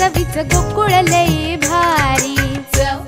चवीच गोकुळ लई भारी.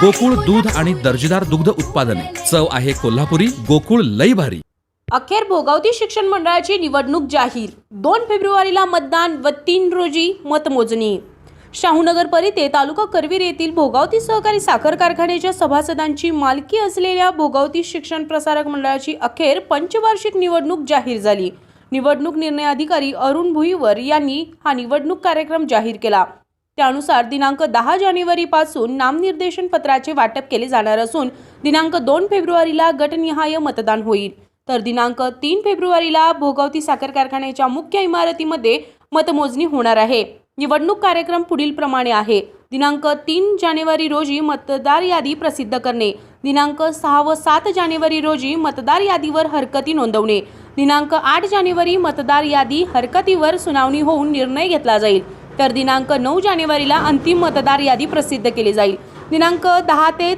गोकुळ दूध आणि दर्जेदार दुग्ध उत्पादने. चव आहे कोल्हापुरी गोकुळ लई भारी. अखेर भोगावती शिक्षण मंडळाची निवडणूक जाहीर. दोन फेब्रुवारीला मतदान व तीन रोजी मतमोजणी. शाहूनगर परिते तालुका करवीर येथील भोगावती सहकारी साखर कारखान्याच्या सभासदांची मालकी असलेल्या भोगावती शिक्षण प्रसारक मंडळाची अखेर पंचवार्षिक निवडणूक जाहीर झाली. निवडणूक निर्णय अधिकारी अरुण भुईवर यांनी हा निवडणूक कार्यक्रम जाहीर केला. त्यानुसार दिनांक दहा जानेवारीपासून नामनिर्देशन पत्राचे वाटप केले जाणार असून दिनांक दोन फेब्रुवारीला गटनिहाय मतदान होईल. तर दिनांक तीन फेब्रुवारीला भोगावती साखर कारखान्याच्या मुख्य इमारतीमध्ये मतमोजणी होणार आहे. निवडणूक कार्यक्रम पुढील प्रमाणे आहे. दिनांक तीन जानेवारी रोजी मतदार यादी प्रसिद्ध करणे. दिनांक सहा व सात जानेवारी रोजी मतदार यादीवर हरकती नोंदवणे. दिनांक आठ जानेवारी मतदार यादी हरकतीवर सुनावणी होऊन निर्णय घेतला जाईल. तर दिनांक नऊ जानेवारीला अंतिम मतदार यादी प्रसिद्ध केली जाईल. दिनांक दहा ते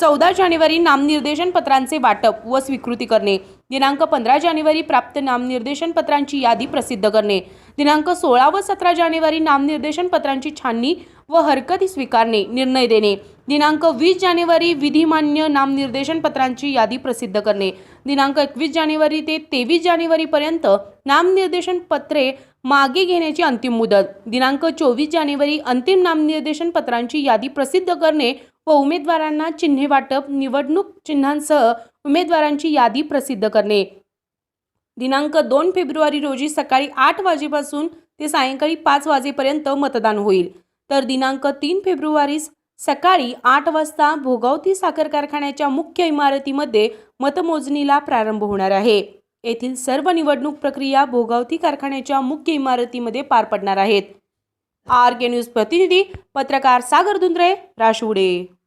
चौदा जानेवारी नामनिर्देशन पत्रांचे वाटप व स्वीकृती करणे. दिनांक पंधरा जानेवारी प्राप्त नामनिर्देशन पत्रांची यादी प्रसिद्ध करणे. दिनांक सोळा व सतरा जानेवारी नामनिर्देशन पत्रांची छाननी व हरकती स्वीकारणे निर्णय देणे. दिनांक वीस जानेवारी विधिमान्य नामनिर्देशन पत्रांची यादी प्रसिद्ध करणे. दिनांक एकवीस जानेवारी ते तेवीस जानेवारीपर्यंत नामनिर्देशन पत्रे मागे घेण्याची अंतिम मुदत. दिनांक चोवीस जानेवारी अंतिम नामनिर्देशन पत्रांची यादी प्रसिद्ध करणे व उमेदवारांना चिन्हे वाटप निवडणूक चिन्हांसह उमेदवारांची यादी प्रसिद्ध करणे. दिनांक दोन फेब्रुवारी रोजी सकाळी आठ वाजेपासून ते सायंकाळी पाच वाजेपर्यंत मतदान होईल. तर दिनांक तीन फेब्रुवारीस सकाळी आठ वाजता भोगावती साखर कारखान्याच्या मुख्य इमारतीमध्ये मतमोजणीला प्रारंभ होणार आहे. येथील सर्व निवडणूक प्रक्रिया भोगावती कारखान्याच्या मुख्य इमारतीमध्ये पार पडणार आहेत. आर के न्यूज प्रतिनिधी पत्रकार सागर धुंद्रे राशुडे